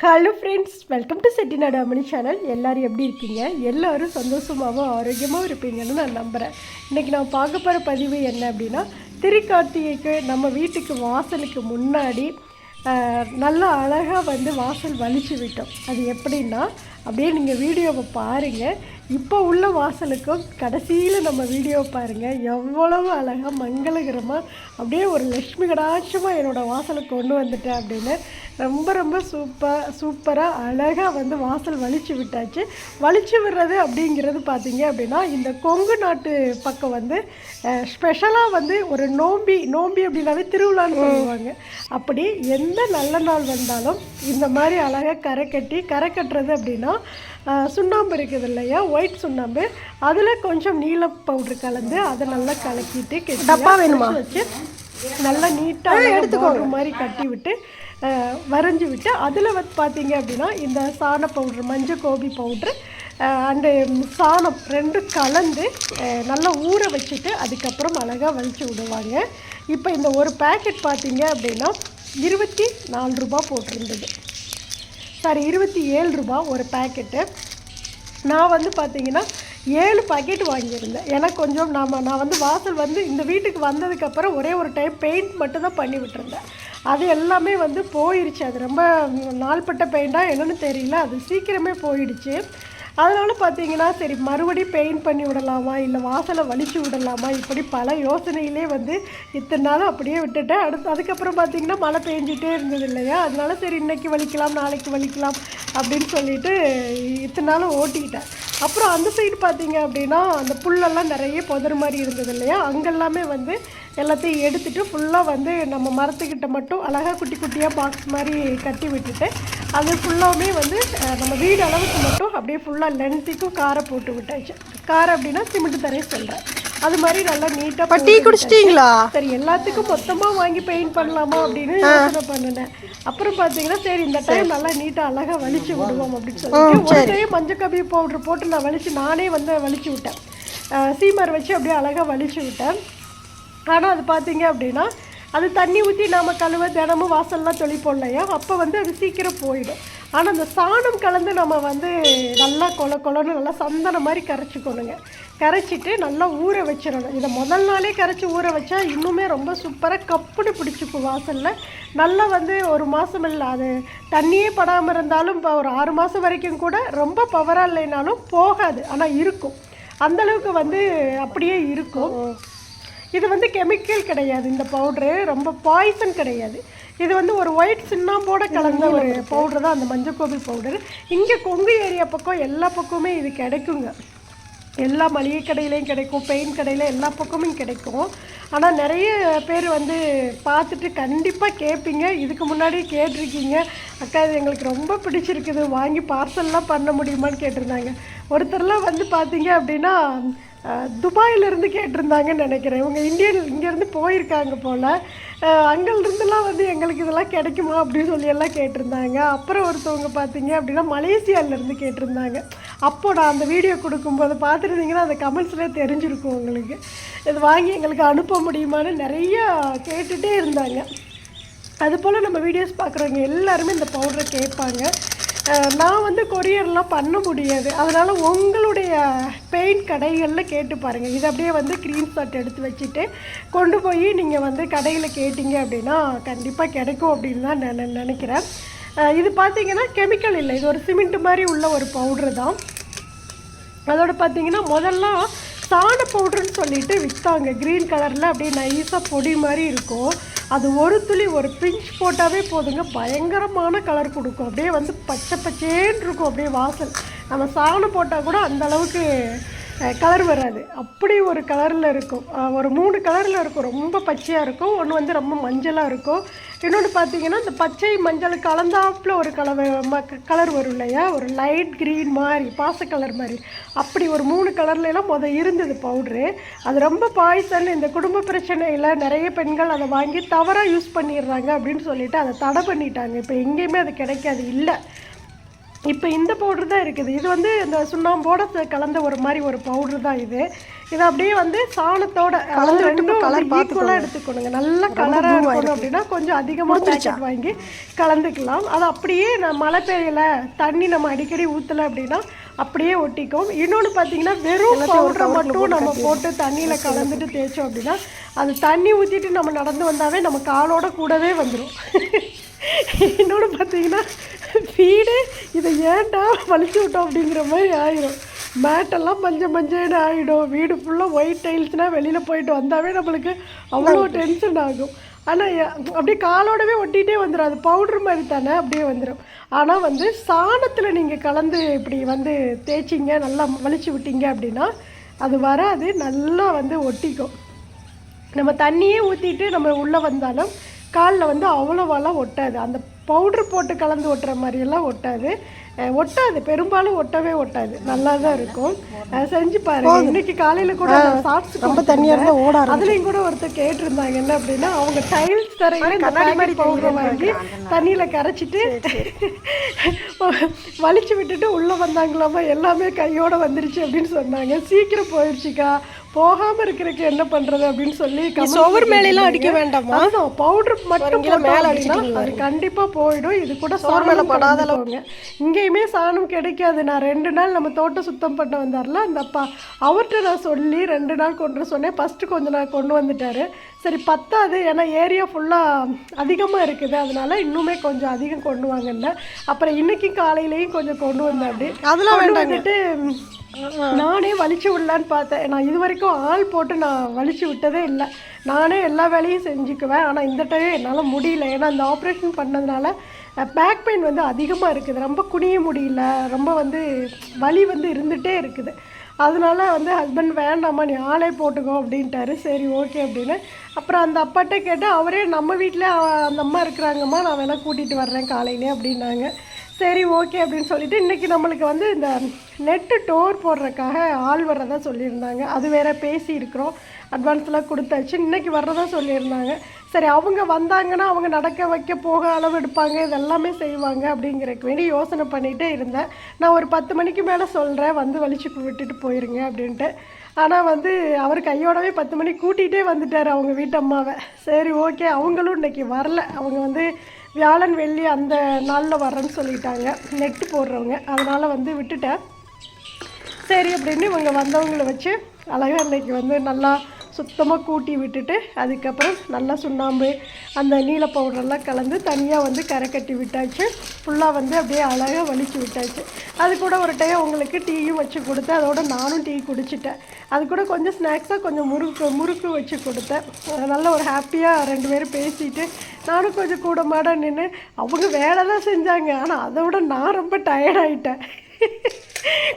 Hello friends welcome to Chettinad Ammani channel எல்லோரும் எப்படி இருக்கீங்க? எல்லோரும் சந்தோஷமாகவும் ஆரோக்கியமாகவும் இருப்பீங்கன்னு நான் நம்புகிறேன் இன்றைக்கி நான் பார்க்க போகிற பதிவு என்ன அப்படின்னா திருக்கார்த்திகைக்கு நம்ம வீட்டுக்கு வாசலுக்கு முன்னாடி நல்லா அழகாக வந்து வாசல் வலிச்சு விட்டோம். அது எப்படின்னா அப்படியே நீங்கள் வீடியோவை பாருங்கள் இப்போ உள்ள வாசலுக்கும் கடைசியில் நம்ம வீடியோவை பாருங்கள் எவ்வளவு அழகாக மங்களகரமாக அப்படியே ஒரு லக்ஷ்மி கடாட்சமாக என்னோடய வாசலுக்கு கொண்டு வந்துட்டேன் அப்படின்னு ரொம்ப ரொம்ப சூப்பர் சூப்பராக அழகாக வந்து வாசல் வலிச்சு விட்டாச்சு. வலிச்சு விடுறது அப்படிங்கிறது பார்த்தீங்க அப்படின்னா இந்த கொங்கு நாட்டு பக்கம் வந்து ஸ்பெஷலாக வந்து ஒரு நோம்பி நோம்பி அப்படின்னாவே திருவிழான்னு சொல்லுவாங்க. அப்படி எந்த நல்ல நாள் வந்தாலும் இந்த மாதிரி அழகாக கரை கட்டி கரை கட்டுறது அப்படின்னா சுண்ணாம்பு இருக்குது இல்லையா? ஒயிட் சுண்ணாம்பு. அதில் கொஞ்சம் நீல பவுடர் கலந்து அதை நல்லா கலக்கிட்டு டப்பா வேணுமா? வச்சு நல்லா நீட்டாக எடுத்துக்கோங்க. மாதிரி கட்டி விட்டு வரைஞ்சி விட்டு அதில் வந்து பார்த்தீங்க அப்படின்னா இந்த சாண பவுட்ரு மஞ்சள் கோபி பவுட்ரு அண்டு சாணம் ரெண்டும் கலந்து நல்லா ஊற வச்சுட்டு அதுக்கப்புறம் அழகாக வலிச்சு விடுவாங்க. இப்போ இந்த ஒரு பேக்கெட் பார்த்தீங்க அப்படின்னா இருபத்தி நாலு ரூபா போட்டிருந்தது. சாரி இருபத்தி ஏழு ரூபா ஒரு பேக்கெட்டு நான் வந்து பார்த்தீங்கன்னா ஏழு பாக்கெட் வாங்கியிருந்தேன். ஏன்னா கொஞ்சம் நாம் நான் வந்து வாசல் வந்து இந்த வீட்டுக்கு வந்ததுக்கப்புறம் ஒரே ஒரு டைம் பெயிண்ட் மட்டும் தான் பண்ணி விட்டுருந்தேன். அது எல்லாமே வந்து போயிடுச்சு அது ரொம்ப நாள்பட்ட பெயிண்டாக என்னென்னு தெரியல. அது சீக்கிரமே போயிடுச்சு. அதனால் பார்த்தீங்கன்னா சரி மறுபடியும் பெயிண்ட் பண்ணி விடலாமா? இல்லை வாசலை வலிச்சு விடலாமா? இப்படி பல யோசனையிலே வந்து இத்தனை நாள் அப்படியே விட்டுட்டேன். அடுத்து அதுக்கப்புறம் பார்த்தீங்கன்னா மழை பெஞ்சிட்டே இருந்தது இல்லையா? அதனால சரி இன்னைக்கு வலிக்கலாம் நாளைக்கு வலிக்கலாம் அப்படின்னு சொல்லிட்டு இத்தனை நாளும் ஓட்டிக்கிட்டேன். அப்புறம் அந்த சைடு பார்த்தீங்க அப்படின்னா அந்த புல்லெல்லாம் நிறைய புதர் மாதிரி இருந்தது இல்லையா? அங்கெல்லாமே வந்து எல்லாத்தையும் எடுத்துட்டு ஃபுல்லாக வந்து நம்ம மரத்துக்கிட்ட மட்டும் அழகாக குட்டி குட்டியாக பாக்ஸ் மாதிரி கட்டி விட்டுட்டு அது ஃபுல்லாமே வந்து நம்ம வீடு அளவுக்கு மட்டும் அப்படியே ஃபுல்லாக லென்த்துக்கும் காரை போட்டு விட்டாச்சு. காரை அப்படின்னா சிமெண்ட் தரையை சொல்கிறேன் அது மாதிரி நல்லா நீட்டாக டீ குடிச்சிட்டீங்களா? சரி எல்லாத்துக்கும் மொத்தமா வாங்கி பெயிண்ட் பண்ணலாமா அப்படின்னு யோசனை பண்ணினேன். அப்புறம் பாத்தீங்கன்னா சரி இந்த டைம் நல்லா நீட்டா அழகா வலிச்சு விடுவோம் அப்படின்னு சொல்லிட்டு ஒரு டைம் மஞ்சள் கபி பவுடர் போட்டு நான் வலிச்சு நானே வந்து வலிச்சு விட்டேன். சீமர் வச்சு அப்படியே அழகா வலிச்சு விட்டேன். ஆனால் அது பார்த்தீங்க அப்படின்னா அது தண்ணி ஊற்றி நாம் கழுவ தினமும் வாசல்லாம் தெளிப்போம் இல்லையா? அப்போ வந்து அது சீக்கிரம் போயிடும். ஆனால் அந்த சாணம் கலந்து நம்ம வந்து நல்லா கொல கொலன்னு நல்லா சந்தனம் மாதிரி கரைச்சிக்கணுங்க. கரைச்சிட்டு நல்லா ஊற வச்சிடணும். இதை முதல் நாளே கரைச்சி ஊற வச்சா இன்னுமே ரொம்ப சூப்பராக கப்புன்னு பிடிச்சிக்கும் வாசலில். நல்லா வந்து ஒரு மாதம் இல்லை அது தண்ணியே படாமல் இருந்தாலும் இப்போ ஒரு ஆறு மாதம் வரைக்கும் கூட ரொம்ப பவராக இல்லைனாலும் போகாது. ஆனால் இருக்கும். அந்த அளவுக்கு வந்து அப்படியே இருக்கும். இது வந்து கெமிக்கல் கிடையாது. இந்த பவுட்ரு ரொம்ப பாய்சன் கிடையாது. இது வந்து ஒரு ஒயிட் சின்னாம்போட கலந்த ஒரு பவுடர் தான். அந்த மஞ்சள் கோபி பவுடர் இங்கே கொங்கு ஏரியா பக்கம் எல்லா பக்கமுமே இது கிடைக்குங்க. எல்லா மளிகை கடையிலையும் கிடைக்கும் பெயிண்ட் கடையில் எல்லா பக்கமும் கிடைக்கும். ஆனால் நிறைய பேர் வந்து பார்த்துட்டு கண்டிப்பாக கேட்பீங்க. இதுக்கு முன்னாடி கேட்டிருக்கீங்க. அக்கா இது எங்களுக்கு ரொம்ப பிடிச்சிருக்குது. வாங்கி பார்சல்லாம் பண்ண முடியுமான்னு கேட்டிருந்தாங்க. ஒருத்தர்லாம் வந்து பார்த்தீங்க அப்படின்னா துபாயிலிருந்து கேட்டிருந்தாங்கன்னு நினைக்கிறேன். இவங்க இந்தியன் இங்கேருந்து போயிருக்காங்க போல். அங்கேருந்துலாம் வந்து எங்களுக்கு இதெல்லாம் கிடைக்குமா அப்படின்னு சொல்லி எல்லாம் கேட்டிருந்தாங்க. அப்புறம் ஒருத்தவங்க பார்த்தீங்க அப்படின்னா மலேசியாவிலேருந்து கேட்டிருந்தாங்க. அப்போ நான் அந்த வீடியோ கொடுக்கும்போது பார்த்துருந்தீங்கன்னா அந்த கமெண்ட்ஸ்லேயே தெரிஞ்சிருக்கும் உங்களுக்கு. இது வாங்கி எங்களுக்கு அனுப்ப முடியுமான்னு நிறைய கேட்டுகிட்டே இருந்தாங்க. அதுபோல் நம்ம வீடியோஸ் பார்க்குறவங்க எல்லாருமே இந்த பவுடரை கேட்பாங்க. நான் வந்து கொரியர்லாம் பண்ண முடியாது. அதனால் உங்களுடைய பெயிண்ட் கடைகளில் கேட்டு பாருங்கள் இது அப்படியே வந்து ஷாட் எடுத்து வச்சுட்டு கொண்டு போய் நீங்கள் வந்து கடையில் கேட்டிங்க அப்படின்னா கண்டிப்பாக கிடைக்கும் அப்படின்னு தான் நான் நினைக்கிறேன். இது பார்த்தீங்கன்னா கெமிக்கல் இல்லை. இது ஒரு சிமெண்ட் மாதிரி உள்ள ஒரு பவுட்ரு தான். அதோட பார்த்தீங்கன்னா முதல்ல சாண பவுடர்னு சொல்லிட்டு விற்றாங்க க்ரீன் கலரில் அப்படியே நைஸாக பொடி மாதிரி இருக்கும். அது ஒரு துளி ஒரு பிஞ்ச் போட்டாவே போதுங்க. பயங்கரமான கலர் கொடுக்கும். அப்படியே வந்து பச்சை பச்சேன்னு இருக்கும். அப்படியே வாசல். நம்ம சாணம் போட்டால் கூட அந்த அளவுக்கு கலர் வராது. அப்படி ஒரு கலரில் இருக்கும். ஒரு மூணு கலரில் இருக்கும். ரொம்ப பச்சையாக இருக்கும். ஒன்று வந்து ரொம்ப மஞ்சளாக இருக்கும். இன்னொன்று பார்த்தீங்கன்னா இந்த பச்சை மஞ்சள் கலந்தாப்புல ஒரு கலர் கலர் வரும் இல்லையா? ஒரு லைட் க்ரீன் மாதிரி பாச கலர் மாதிரி. அப்படி ஒரு மூணு கலர்லாம் முத இருந்தது பவுட்ரு அது ரொம்ப பாய்சன் இந்த குடும்ப பிரச்சனையில் நிறைய பெண்கள் அதை வாங்கி தவறாக யூஸ் பண்ணிடுறாங்க அப்படின்னு சொல்லிட்டு அதை தடை பண்ணிட்டாங்க. இப்போ எங்கேயுமே அது கிடைக்காது. இல்லை. இப்போ இந்த பவுடர் தான் இருக்குது. இது வந்து இந்த சுண்ணாம்போட கலந்த ஒரு மாதிரி ஒரு பவுடர் தான் இது. இதை அப்படியே வந்து சாணத்தோட கலந்து ரெண்டும் ஈக்குவலாக எடுத்துக்கணுங்க. நல்ல கலராக இருக்கணும் அப்படின்னா கொஞ்சம் அதிகமாக பேக்கெட் வாங்கி கலந்துக்கலாம். அது அப்படியே நான் மழை பெய்யல தண்ணி நம்ம அடிக்கடி ஊற்றலை அப்படின்னா அப்படியே ஒட்டிக்கும். இன்னொன்று பார்த்தீங்கன்னா வெறும் பவுடரை மட்டும் நம்ம போட்டு தண்ணியில் கலந்துட்டு தேய்ச்சோம் அப்படின்னா அது தண்ணி ஊற்றிட்டு நம்ம நடந்து வந்தாவே நம்ம காலோட கூடவே வந்துடும் இன்னொன்று பார்த்தீங்கன்னா வீடு இதை ஏன்டா வலிச்சு விட்டோம் அப்படிங்கிற மாதிரி ஆயிரும். மேட்டெல்லாம் மஞ்சள் மஞ்சள்னு ஆகிடும் வீடு ஃபுல்லாக ஒயிட் டைல்ஸ்னால் வெளியில் போயிட்டு வந்தாவே நம்மளுக்கு அவ்வளோ டென்ஷன் ஆகும். ஆனால் அப்படியே காலோடவே ஒட்டிகிட்டே வந்துடும் அது பவுட்ரு மாதிரி தானே அப்படியே வந்துடும் ஆனால் வந்து சாணத்தில் நீங்கள் கலந்து இப்படி வந்து தேய்ச்சிங்க நல்லா வலிச்சு விட்டீங்க அப்படின்னா அது வராது. நல்லா வந்து ஒட்டிக்கும். நம்ம தண்ணியே ஊற்றிட்டு நம்ம உள்ளே வந்தாலும் காலில் வந்து அவ்வளோவெல்லாம் ஒட்டாது. அந்த பவுட்ரு போட்டு கலந்து ஒட்டுற மாதிரியெல்லாம் ஒட்டாது. ஒட்டாது. பெரும்பாலும் ஒட்டவே ஒட்டாது. நல்லா தான் இருக்கும் செஞ்சு பாருங்க. இன்னைக்கு காலையில் கூட ரொம்ப தண்ணியாக இருந்தால் ஓட அதுலேயும் கூட ஒருத்தர் கேட்டிருந்தாங்க. என்ன அப்படின்னா அவங்க டைல்ஸ் தரையில இந்த பேக்கெட் பவுடர் வாங்கி தண்ணியில் கரைச்சிட்டு வலிச்சு விட்டுட்டு உள்ளே வந்தாங்களாமா? எல்லாமே கையோட வந்துருச்சு அப்படின்னு சொன்னாங்க. சீக்கிரம் போயிடுச்சுக்கா. போகாம இருக்கிறதுக்கு என்ன பண்றது அப்படின்னு சொல்லி சுவர் மேலெல்லாம் அடிக்க வேண்டாமா? பவுடர் மட்டும் மேல அது கண்டிப்பா போயிடும். இது கூட சோர் மேல படாத அளவுங்க இங்கேயுமே சாணம் கிடைக்காது. நான் ரெண்டு நாள் நம்ம தோட்டம் சுத்தம் பண்ண வந்தார்ல அந்த அப்பா அவர்கிட்ட நான் சொல்லி ரெண்டு நாள் கொண்டு சொன்னேன். ஃபர்ஸ்ட் கொஞ்ச நாள் கொண்டு வந்துட்டாரு. சரி பத்தாது. ஏன்னா ஏரியா ஃபுல்லாக அதிகமாக இருக்குது. அதனால இன்னுமே கொஞ்சம் அதிகம் கொண்டு வாங்கன்னு அப்புறம் இன்னைக்கு காலையிலையும் கொஞ்சம் கொண்டு வந்தேன் அப்படி. அதெல்லாம் வந்துட்டு நானே வலிச்சு விடலான்னு பார்த்தேன். நான் இது வரைக்கும் ஆள் போட்டு நான் வலிச்சு விட்டதே இல்லை. நானே எல்லா வேலையும் செஞ்சுக்குவேன். ஆனால் இந்த டைம் என்னால் முடியல. ஏன்னா இந்த ஆப்ரேஷன் பண்ணதுனால பேக் பெயின் வந்து அதிகமாக இருக்குது. ரொம்ப குனிய முடியல. ரொம்ப வந்து வலி வந்து இருந்துகிட்டே இருக்குது. அதனால வந்து ஹஸ்பண்ட் வேண்டாம்மா நீ ஆளே போட்டுக்கோ அப்படின்ட்டாரு. சரி ஓகே அப்படின்னு. அப்புறம் அந்த அப்பாட்ட கேட்டு அவரே நம்ம வீட்டில் அந்த அம்மா இருக்கிறாங்கம்மா நான் வேணால் கூட்டிகிட்டு வர்றேன் காலையிலே அப்படின்னாங்க. சரி ஓகே அப்படின்னு சொல்லிட்டு இன்றைக்கி நம்மளுக்கு வந்து இந்த நெட்டு டோர் போடுறதுக்காக ஆள் வர்றதா சொல்லியிருந்தாங்க. அது வேறு பேசியிருக்கிறோம். அட்வான்ஸ்லாம் கொடுத்தாச்சு. இன்றைக்கி வர்றதா சொல்லியிருந்தாங்க. சரி அவங்க வந்தாங்கன்னா அவங்க நடக்க வைக்க போக அளவு எடுப்பாங்க. இதெல்லாமே செய்வாங்க அப்படிங்கிறக்கு வேண்டி யோசனை பண்ணிகிட்டே இருந்தேன். நான் ஒரு பத்து மணிக்கு மேலே சொல்கிறேன் வந்து வலிச்சு விட்டுட்டு போயிருங்க அப்படின்ட்டு. ஆனால் வந்து அவர் கையோடவே பத்து மணிக்கு கூட்டிகிட்டே வந்துட்டார் அவங்க வீட்டு அம்மாவை. சரி ஓகே. அவங்களும் இன்றைக்கி வரல. அவங்க வந்து வியாழன் வெள்ளி அந்த நாளில் வர்றேன்னு சொல்லிட்டாங்க. நெட்டு போடுறவங்க. அதனால் வந்து விட்டுட்டேன். சரி அப்படின்னு இவங்க வந்தவங்கள வச்சு அழகாக இன்னைக்கு வந்து நல்லா சுத்தமாக கூட்டி விட்டுட்டு அதுக்கப்புறம் நல்லா சுண்ணாம்பு அந்த நீல பவுடரெல்லாம் கலந்து தனியாக வந்து கரை கட்டி விட்டாச்சு. ஃபுல்லாக வந்து அப்படியே அழகாக வலிச்சு விட்டாச்சு. அது கூட ஒரு டைம் உங்களுக்கு டீயும் வச்சு கொடுத்தேன். அதோட நானும் டீ குடிச்சிட்டேன். அது கூட கொஞ்சம் ஸ்நாக்ஸாக கொஞ்சம் முறுக்கு முறுக்கு வச்சு கொடுத்தேன். நல்ல ஒரு ஹாப்பியாக ரெண்டு பேரும் பேசிட்டு நானும் கொஞ்சம் கூட மாட நின்று அவங்க வேலை தான் செஞ்சாங்க. ஆனால் அதை விட நான் ரொம்ப டயர்டாயிட்டேன்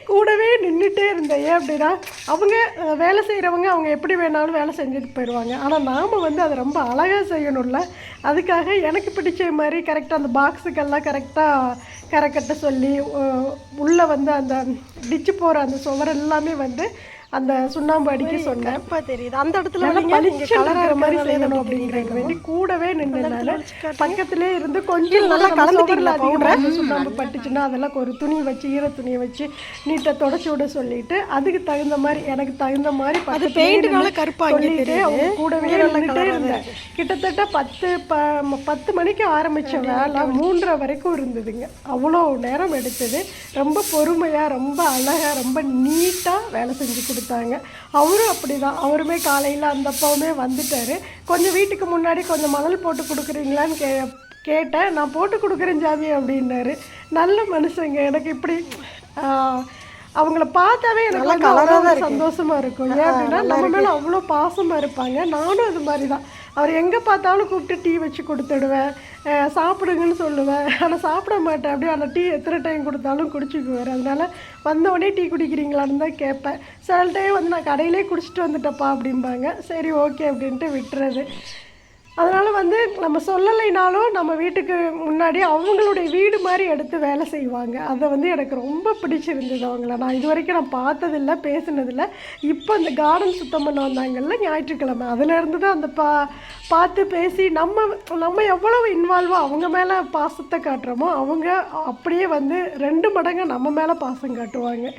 கூடவே நின்றுட்டே இருந்தேன். ஏன் அப்படின்னா அவங்க வேலை செய்கிறவங்க அவங்க எப்படி வேணாலும் வேலை செஞ்சுட்டு போயிடுவாங்க ஆனால் நாம் வந்து அதை ரொம்ப அழகாக செய்யணும்ல. அதுக்காக எனக்கு பிடிச்ச மாதிரி கரெக்டாக அந்த பாக்ஸுக்கெல்லாம் கரெக்டாக கரைக்கட்ட சொல்லி உள்ளே வந்து அந்த டிச்சு போகிற அந்த சுவர் எல்லாமே வந்து அந்த சுண்ணாம்பு அடிக்க சொன்னேன். இப்போ தெரியுது. அந்த இடத்துல இருக்கிற மாதிரி செய்யணும் அப்படிங்கிறதுக்கு வேண்டி கூடவே நின்று பக்கத்திலே இருந்து கொஞ்சம் நல்லா கலந்துட்டீங்களா அதிகமாக சுண்ணாம்பு பட்டுச்சுன்னா அதெல்லாம் ஒரு துணி வச்சு ஈர துணியை வச்சு நீட்டை தொடச்சி விட சொல்லிட்டு அதுக்கு தகுந்த மாதிரி எனக்கு தகுந்த மாதிரி அது பெயிண்ட்னால கருப்பா இங்க சொல்லிட்டு அவங்க கூடவே நின்றுட்டே இருந்தேன். கிட்டத்தட்ட பத்து ப பத்து மணிக்கு ஆரம்பிச்ச வேலை மூன்றரை வரைக்கும் இருந்ததுங்க. அவ்வளோ நேரம் எடுத்தது. ரொம்ப பொறுமையா ரொம்ப அழகா ரொம்ப நீட்டா வேலை செஞ்சு கொடுத்தாங்க அவரும் அப்படிதான். அவருமே காலையில அந்த அப்பாவுமே வந்துட்டாரு. கொஞ்சம் வீட்டுக்கு முன்னாடி கொஞ்சம் மணல் போட்டு கொடுக்குறீங்களான்னு கே கேட்டேன். நான் போட்டு கொடுக்குறேன் ஜாமி அப்படின்னாரு. நல்ல மனுஷங்க. எனக்கு இப்படி அவங்கள பார்த்தாவே எனக்கு வந்து அவ்வளோ ஒரு சந்தோஷமா இருக்கும். ஏன் அப்படின்னா நம்ம மேல அவ்வளோ பாசமா இருப்பாங்க. நானும் அது மாதிரி தான் அவர் எங்கே பார்த்தாலும் கூப்பிட்டு டீ வச்சு கொடுத்துடுவேன். சாப்பிடுங்கன்னு சொல்லுவேன். ஆனால் சாப்பிட மாட்டேன். அப்படியே அந்த டீ எத்தனை டைம் கொடுத்தாலும் குடிச்சுக்குவார் அதனால் வந்தவொடனே டீ குடிக்கிறீங்களான்னு தான் கேட்பேன். சில டைம் வந்து நான் கடையிலே குடிச்சிட்டு வந்துட்டப்பா அப்படிம்பாங்க. சரி ஓகே அப்படின்ட்டு விட்டுறது. அதனால் வந்து நம்ம சொல்லலைனாலும் நம்ம வீட்டுக்கு முன்னாடி அவங்களுடைய வீடு மாதிரி எடுத்து வேலை செய்வாங்க. அதை வந்து எனக்கு ரொம்ப பிடிச்சிருந்தது அவங்கள. நான் இது வரைக்கும் நான் பார்த்ததில்ல பேசினதில்ல. இப்போ அந்த கார்டன் சுத்தம் பண்ண வந்தாங்கல்ல ஞாயிற்றுக்கிழமை. அதுலேருந்து தான் அந்த பா பார்த்து பேசி நம்ம நம்ம எவ்வளவு இன்வால்வாக அவங்க மேலே பாசத்தை காட்டுறோமோ அவங்க அப்படியே வந்து ரெண்டு மடங்கு நம்ம மேலே பாசம் காட்டுவாங்க.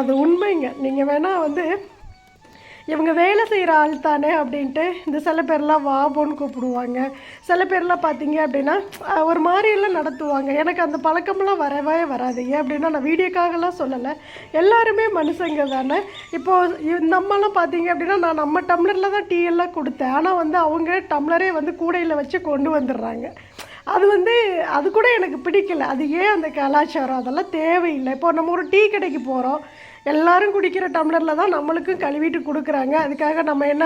அது உண்மைங்க. நீங்கள் வேணால் வந்து இவங்க வேலை செய்கிற ஆள் தானே அப்படின்ட்டு இந்த சில பேர்லாம் வாபோன்னு கூப்பிடுவாங்க. சில பேர்லாம் பார்த்தீங்க அப்படின்னா ஒரு மாதிரியெல்லாம் நடத்துவாங்க. எனக்கு அந்த பழக்கமெல்லாம் வரவே வராது. ஏன் அப்படின்னா நான் வீடியோக்காகலாம் சொல்லலை. எல்லாருமே மனுஷங்க தானே. இப்போது நம்மலாம் பார்த்தீங்க அப்படின்னா நான் நம்ம டம்ளரில் தான் டீ எல்லாம் கொடுத்தேன். ஆனால் வந்து அவங்க டம்ளரே வந்து கூடையில் வச்சு கொண்டு வந்துடுறாங்க. அது வந்து அது கூட எனக்கு பிடிக்கல. அது ஏன் அந்த கலாச்சாரம்? அதெல்லாம் தேவையில்லை. இப்போ நம்ம ஒரு டீ கடைக்கு போகிறோம் எல்லாரும் குடிக்கிற டம்ளரில் தான் நம்மளுக்கும் கழுவிட்டு கொடுக்குறாங்க. அதுக்காக நம்ம என்ன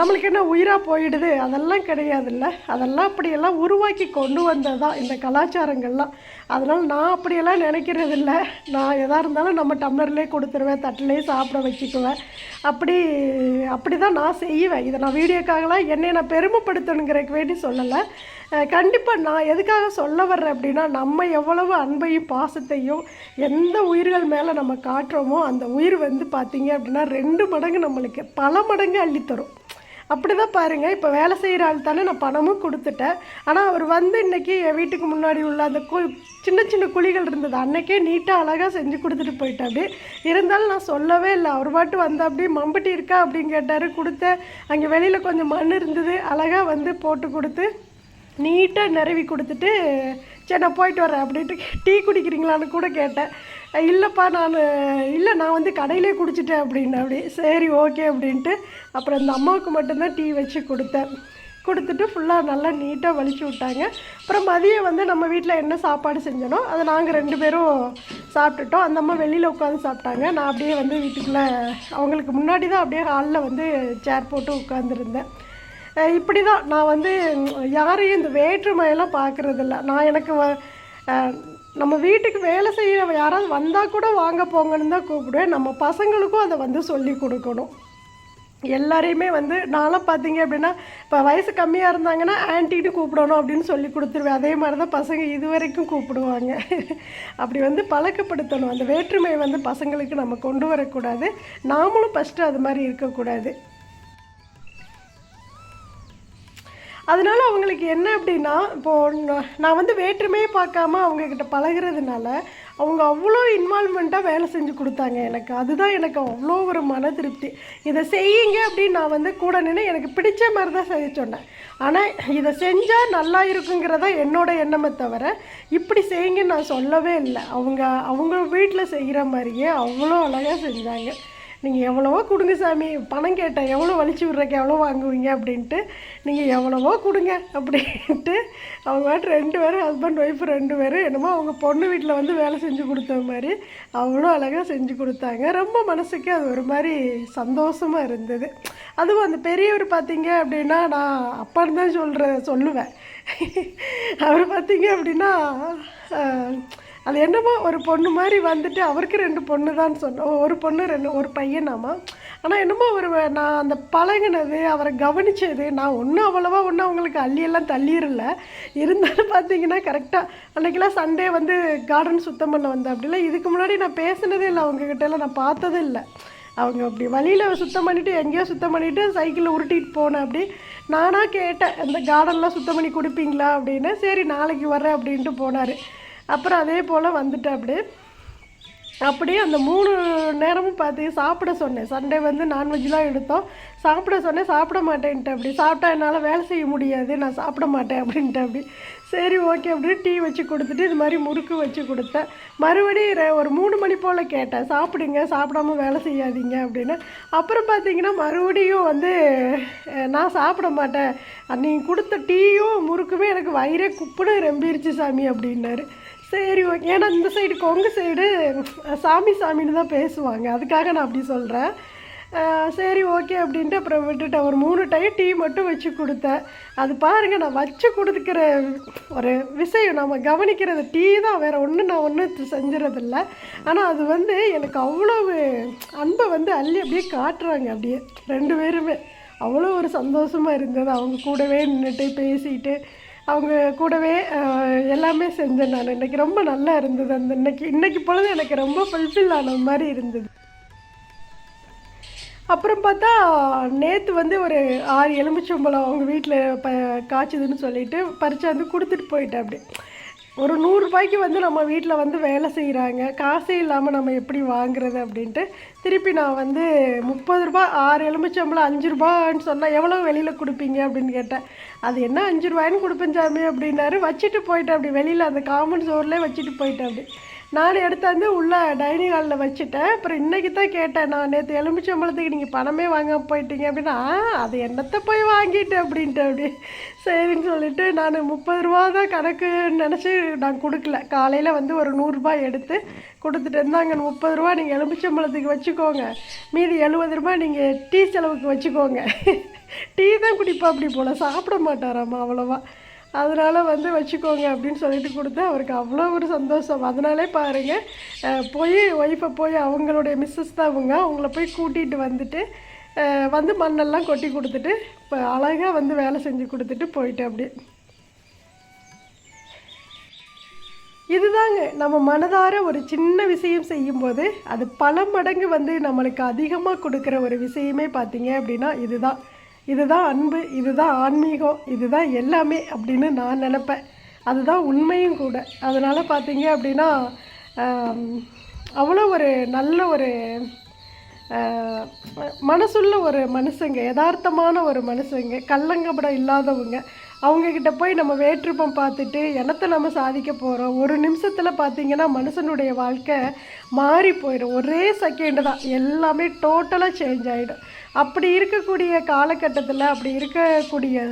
நம்மளுக்கு என்ன உயிராக போயிடுது? அதெல்லாம் கிடையாதுல்ல. அதெல்லாம் அப்படியெல்லாம் உருவாக்கி கொண்டு வந்தது தான் இந்த கலாச்சாரங்கள்லாம். அதனால் நான் அப்படியெல்லாம் நினைக்கிறது இல்லை நான் எதாக இருந்தாலும் நம்ம டம்ளர்லேயே கொடுத்துருவேன் தட்டிலே சாப்பிட வச்சுக்குவேன். அப்படி அப்படி தான் நான் செய்வேன். இதை நான் வீடியோக்காகலாம் என்னை நான் பெருமைப்படுத்தணுங்கிறதுக்கு வேண்டி சொல்லலை. கண்டிப்பாக நான் எதுக்காக சொல்ல வர்றேன் அப்படின்னா நம்ம எவ்வளவு அன்பையும் பாசத்தையும் எந்த உயிர்கள் மேலே நம்ம காட்டுறோமோ அந்த உயிர் வந்து பார்த்தீங்க அப்படின்னா ரெண்டு மடங்கு நம்மளுக்கு பல மடங்கு அள்ளித்தரும். அப்படி தான் பாருங்கள் இப்போ வேலை செய்கிற ஆள் தானே நான் பணமும் கொடுத்துட்டேன். ஆனால் அவர் வந்து இன்னைக்கு என் வீட்டுக்கு முன்னாடி உள்ள அந்த கு சின்ன சின்ன குழிகள் இருந்தது. அன்னைக்கே நீட்டாக அழகாக செஞ்சு கொடுத்துட்டு போயிட்டாப்படி இருந்தாலும் நான் சொல்லவே இல்லை. அவர் பாட்டு வந்து அப்படியே மம்பட்டி இருக்கா? அப்படின்னு கேட்டார். கொடுத்தேன். அங்கே வெளியில் கொஞ்சம் மண் இருந்தது. அழகாக வந்து போட்டு கொடுத்து நீட்டாக நிறவி கொடுத்துட்டு சரி நான் போயிட்டு வரேன் அப்படின்ட்டு டீ குடிக்கிறீங்களான்னு கூட கேட்டேன். இல்லைப்பா நான் இல்லை நான் வந்து கடையிலே குடிச்சிட்டேன் அப்படின்னு அப்படி சரி ஓகே அப்படின்ட்டு அப்புறம் இந்த அம்மாவுக்கு மட்டும்தான் டீ வச்சு கொடுத்தேன். கொடுத்துட்டு ஃபுல்லாக நல்லா நீட்டாக வலிச்சு விட்டாங்க. அப்புறம் மதியம் வந்து நம்ம வீட்டில் என்ன சாப்பாடு செஞ்சனோ அதை நாங்கள் ரெண்டு பேரும் சாப்பிட்டுட்டோம். அந்த அம்மா வெளியில் உட்காந்து சாப்பிட்டாங்க. நான் அப்படியே வந்து வீட்டுக்குள்ளே அவங்களுக்கு முன்னாடி தான் அப்படியே ஹாலில் வந்து சேர் போட்டு உட்காந்துருந்தேன் இப்படி தான் நான் வந்து யாரையும் இந்த வேற்றுமையெல்லாம் பார்க்குறதில்ல. நான் எனக்கு வ- நம்ம வீட்டுக்கு வேலை செய்ய யாராவது வந்தால் கூட வாங்க போங்கன்னு தான் கூப்பிடுவேன். நம்ம பசங்களுக்கும் அதை வந்து சொல்லி கொடுக்கணும். எல்லாரையுமே வந்து நானும் பார்த்தீங்க அப்படின்னா இப்போ வயசு கம்மியாக இருந்தாங்கன்னா ஆன்ட்டின்னு கூப்பிடணும் அப்படின்னு சொல்லி கொடுத்துருவேன். அதே மாதிரி தான் பசங்க இது வரைக்கும் கூப்பிடுவாங்க. அப்படி வந்து பழக்கப்படுத்தணும். அந்த வேற்றுமையை வந்து பசங்களுக்கு நம்ம கொண்டு வரக்கூடாது. நாமளும் ஃபஸ்ட்டு அது மாதிரி இருக்கக்கூடாது. அதனால அவங்களுக்கு என்ன அப்படின்னா இப்போது நான் வந்து வேற்றுமையே பார்க்காம அவங்கக்கிட்ட பழகுறதுனால அவங்க அவ்வளோ இன்வால்மெண்ட்டாக வேலை செஞ்சு கொடுத்தாங்க எனக்கு. அதுதான் எனக்கு அவ்வளோ ஒரு மன திருப்தி. இதை செய்யுங்க அப்படின்னு நான் வந்து கூட நின்று எனக்கு பிடிச்ச மாதிரி தான் செய்ய சொன்னேன். ஆனால் இதை செஞ்சால் நல்லா இருக்குங்கிறதா என்னோட எண்ணமே தவிர இப்படி செய்யுங்கன்னு நான் சொல்லவே இல்லை. அவங்க அவங்க வீட்டில் செய்கிற மாதிரியே அவ்வளோ அழகாக செஞ்சாங்க. நீங்கள் எவ்வளவோ கொடுங்க சாமி பணம் கேட்டேன் எவ்வளோ வலிச்சு விட்றக்கு எவ்வளோ வாங்குவீங்க அப்படின்ட்டு நீங்கள் எவ்வளவோ கொடுங்க அப்படின்ட்டு அவங்க ரெண்டு பேரும் ஹஸ்பண்ட் ஒய்ஃப் ரெண்டு பேரும் என்னமோ அவங்க பொண்ணு வீட்டில் வந்து வேலை செஞ்சு கொடுத்த மாதிரி அவ்வளோ அழகாக செஞ்சு கொடுத்தாங்க. ரொம்ப மனசுக்கு அது ஒரு மாதிரி சந்தோஷமாக இருந்தது. அதுவும் அந்த பெரியவர் பார்த்தீங்க அப்படின்னா நான் அப்பான்னு தான் சொல்கிற சொல்லுவேன். அவர் பார்த்தீங்க அப்படின்னா அது என்னமோ ஒரு பொண்ணு மாதிரி வந்துட்டு அவருக்கு ரெண்டு பொண்ணு தான் சொன்னோம் ஒரு பொண்ணு ரெண்டு ஒரு பையனாமா? ஆனால் என்னமோ ஒரு நான் அந்த பழகினது அவரை கவனிச்சது நான் ஒன்றும் அவ்வளோவா ஒன்றும் அவங்களுக்கு அள்ளியெல்லாம் தள்ளிடல. இருந்தாலும் பார்த்தீங்கன்னா கரெக்டாக அன்றைக்கெல்லாம் சண்டே வந்து கார்டன் சுத்தம் பண்ண வந்தேன் அப்படிலாம். இதுக்கு முன்னாடி நான் பேசினதே இல்லை அவங்கக்கிட்டலாம் நான் பார்த்ததே இல்லை. அவங்க அப்படி வழியில் சுத்தம் பண்ணிவிட்டு எங்கேயோ சுத்தம் பண்ணிவிட்டு சைக்கிளில் உருட்டிட்டு போனேன் அப்படி. நானாக கேட்டேன் இந்த கார்டன்லாம் சுத்தம் பண்ணி கொடுப்பீங்களா? அப்படின்னு. சரி நாளைக்கு வரேன் அப்படின்ட்டு போனார். அப்புறம் அதே போல் வந்துட்டேன் அப்படியே அப்படியே அந்த மூணு நேரமும் பார்த்து சாப்பிட சொன்னேன். சண்டே வந்து நான்வெஜ்லாம் எடுத்தோம். சாப்பிட சொன்னேன் சாப்பிட மாட்டேன்ட்டு அப்படி. சாப்பிட்டா என்னால் வேலை செய்ய முடியாது நான் சாப்பிட மாட்டேன் அப்படின்ட்டு அப்படி. சரி ஓகே அப்படின்னு டீ வச்சு கொடுத்துட்டு இது மாதிரி முறுக்கு வச்சு கொடுத்தேன். மறுபடியும் ரெ- ஒரு மூணு மணி போல் கேட்டேன். சாப்பிடுங்க சாப்பிடாம வேலை செய்யாதீங்க அப்படின்னு. அப்புறம் பார்த்தீங்கன்னா மறுபடியும் வந்து நான் சாப்பிட மாட்டேன். நீங்கள் கொடுத்த டீயும் முறுக்குமே எனக்கு வயிறே குப்புன்னு ரெம்பிருச்சு சாமி அப்படின்னாரு. சரி ஓகே ஏன்னா இந்த சைடு கொங்கு சைடு சாமி சாமின்னு தான் பேசுவாங்க. அதுக்காக நான் அப்படி சொல்கிறேன் சரி ஓகே அப்படின்ட்டு அப்புறம் விட்டுட்டேன். ஒரு மூணு டைம் டீ மட்டும் வச்சு கொடுத்தேன். அது பாருங்கள் நான் வச்சு கொடுத்துக்கிற ஒரு விஷயம். நம்ம கவனிக்கிறது டீ தான். வேறு ஒன்றும் நான் ஒன்றும் செஞ்சுறதில்ல. ஆனால் அது வந்து எனக்கு அவ்வளவு அன்பை வந்து அள்ளி அப்படியே காட்டுறாங்க. அப்படியே ரெண்டு பேருமே. அவ்வளோ ஒரு சந்தோஷமாக இருந்தது. அவங்க கூடவே நின்றுட்டு பேசிட்டு அவங்க கூடவே எல்லாமே செஞ்சேன் நான். இன்னைக்கு ரொம்ப நல்லா இருந்தது அந்த இன்னைக்கு. இன்னைக்கு பொழுது எனக்கு ரொம்ப ஃபுல்ஃபில் ஆன மாதிரி இருந்தது. அப்புறம் பார்த்தா நேற்று வந்து ஒரு ஆறு எலுமிச்சம்பழம் அவங்க வீட்டில் ப காய்ச்சதுன்னு சொல்லிட்டு பறிச்சாந்து கொடுத்துட்டு போயிட்டேன் அப்படி ஒரு நூறுரூபாய்க்கு வந்து நம்ம வீட்டில் வந்து வேலை செய்கிறாங்க காசே இல்லாமல் நம்ம எப்படி வாங்குறது அப்படின்ட்டு திருப்பி நான் வந்து முப்பது ரூபா ஆறு எலுமிச்சம்பளம் அஞ்சு ரூபான்னு சொன்னால் எவ்வளோ வெளியில் கொடுப்பீங்க அப்படின்னு கேட்டேன். அது என்ன அஞ்சு ரூபாய்ன்னு கொடுப்பேன் சாமி அப்படின்னாரு. வச்சுட்டு போயிட்டேன் அப்படி. வெளியில் அந்த காமன் ஸ்டோர்லேயே வச்சுட்டு போயிட்டேன் அப்படி. நான் எடுத்தாந்து உள்ள டைனிங் ஹாலில் வச்சுட்டேன். அப்புறம் இன்றைக்கி தான் கேட்டேன். நான் நேற்று எலுமிச்சம்பழத்துக்கு நீங்கள் பணமே வாங்க போயிட்டீங்க அப்படின்னா அது என்னத்தை போய் வாங்கிட்டு? அப்படின்ட்டு அப்படி சரின்னு சொல்லிட்டு நான் முப்பது ரூபா தான் கணக்குன்னு நினச்சி நான் கொடுக்கல. காலையில் வந்து ஒரு நூறுரூபா எடுத்து கொடுத்துட்டு இருந்தாங்க. முப்பது ரூபா நீங்கள் எலுமிச்சம்பழத்துக்கு வச்சுக்கோங்க. மீதி எழுபது ரூபா நீங்கள் டீ செலவுக்கு வச்சுக்கோங்க. டீ தான் குடிப்பா அப்படி போல். சாப்பிட மாட்டாராம்மா அவ்வளோவா. அதனால் வந்து வச்சுக்கோங்க அப்படின்னு சொல்லிட்டு கொடுத்து அவருக்கு அவ்வளோ ஒரு சந்தோஷம். அதனாலே பாருங்கள் போய் ஒய்ஃபை போய் அவங்களுடைய மிஸ்ஸஸ் தான் அவங்க அவங்கள போய் கூட்டிகிட்டு வந்துட்டு வந்து மண்ணெல்லாம் கொட்டி கொடுத்துட்டு இப்போ அழகாக வந்து வேலை செஞ்சு கொடுத்துட்டு போயிட்டு அப்படி இதுதாங்க நம்ம மனதார ஒரு சின்ன விஷயம் செய்யும்போது அது பல மடங்கு வந்து நம்மளுக்கு அதிகமாக கொடுக்குற ஒரு விஷயமே பார்த்தீங்க அப்படின்னா இதுதான். இதுதான் அன்பு இதுதான் ஆன்மீகம் இதுதான் எல்லாமே அப்படின்னு நான் நினப்பேன். அதுதான் உண்மையும் கூட. அதனால் பார்த்தீங்க அப்படின்னா அவ்வளோ ஒரு நல்ல ஒரு மனசுள்ள ஒரு மனுஷங்க யதார்த்தமான ஒரு மனுஷங்க கல்லங்கப்படம் இல்லாதவங்க. அவங்கக்கிட்ட போய் நம்ம வேற்றுப்பம் பார்த்துட்டு என்னத்தை நம்ம சாதிக்க போகிறோம் ஒரு நிமிஷத்தில் பார்த்தீங்கன்னா மனுஷனுடைய வாழ்க்கை மாறி போயிடும். ஒரே செகண்டு தான். எல்லாமே டோட்டலாக சேஞ்ச் ஆகிடும் அப்படி இருக்கக்கூடிய காலகட்டத்தில் அப்படி இருக்கக்கூடிய